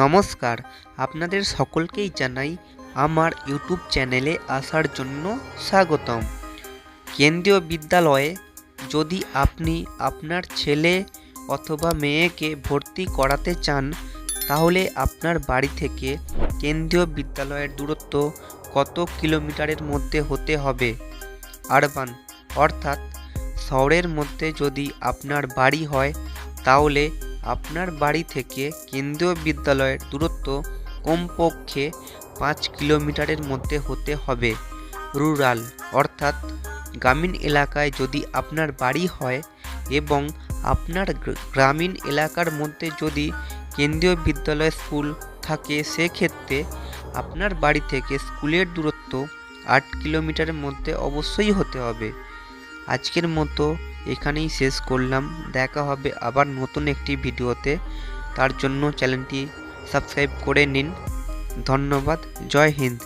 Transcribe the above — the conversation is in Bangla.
নমস্কার, আপনাদের সকলকেই জানাই আমার ইউটিউব চ্যানেলে আসার জন্য স্বাগতম। কেন্দ্রীয় বিদ্যালয়ে যদি আপনি আপনার ছেলে অথবা মেয়েকে ভর্তি করাতে চান, তাহলে আপনার বাড়ি থেকে কেন্দ্রীয় বিদ্যালয়ের দূরত্ব কত কিলোমিটারের মধ্যে হতে হবে? আরবান, অর্থাৎ শহরের মধ্যে যদি আপনার বাড়ি হয়, তাহলে আপনার বাড়ি থেকে কেন্দ্রীয় বিদ্যালয়ের দূরত্ব কমপক্ষে পাঁচ কিলোমিটারের মধ্যে হতে হবে। রুরাল, অর্থাৎ গ্রামীণ এলাকায় যদি আপনার বাড়ি হয় এবং আপনার গ্রামীণ এলাকার মধ্যে যদি কেন্দ্রীয় বিদ্যালয় স্কুল থাকে, সেক্ষেত্রে আপনার বাড়ি থেকে স্কুলের দূরত্ব আট কিলোমিটারের মধ্যে অবশ্যই হতে হবে। আজকের মতো এখানেই শেষ করলাম। দেখা হবে আবার নতুন একটি ভিডিওতে। তার জন্য চ্যানেলটি সাবস্ক্রাইব করে নিন। ধন্যবাদ। জয় হিন্দ।